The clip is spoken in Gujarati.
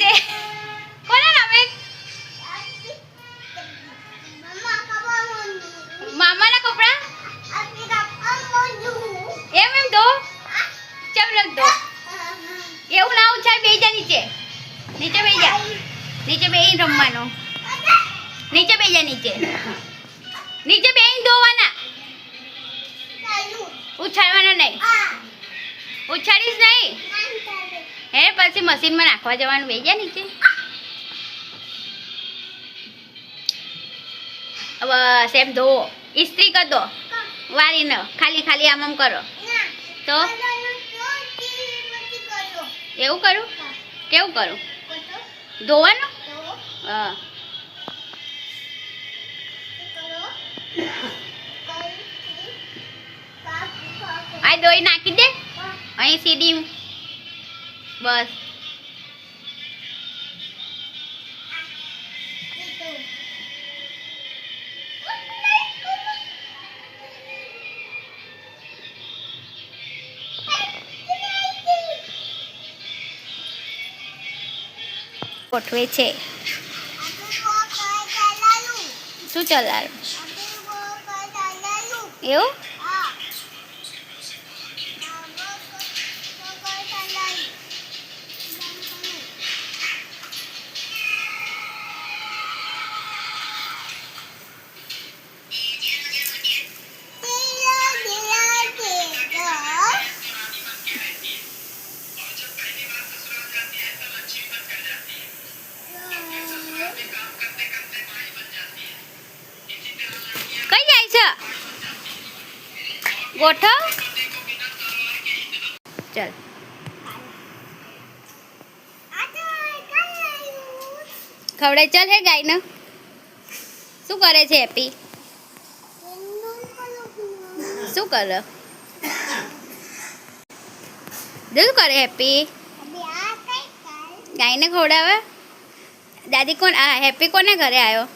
જાય છે કોને રમે મામાના કપડા? એમ એમ દો ચમ લખ દો. એવું ના ઉછાળ બેહી જા નીચે. નીચે બેહી જા. નીચે બે રમવાનું. નીચે બેહી જા નીચે. નીચે બેહી ધોવાના. ઉછાળવાના નહીં. ઉછાળીશ નહીં. હે, પછી મશીનમાં નાખવા જવાનું બે ગયા નીચે. બસ, એમ ધો. ઇસ્ત્રી કરી દો. વારીને ખાલી ખાલી આમ આમ કરો. તો? એવું કરું? કેવું કરું? ધોવાનું? હા. આ દોઈ નાખી દે. અહીં સીડી બસ ગોઠવે છે શું ચલાવ્યું એવું ગોઠવ. ચાલ. ખવડે ચાલ હે ગાયને. શું કરે છે હેપી? શું કરે? દિલ કરે હેપી? ગાયને ખવડાવે? દાદી કોણ આ હેપી કોને ઘરે આવ્યો?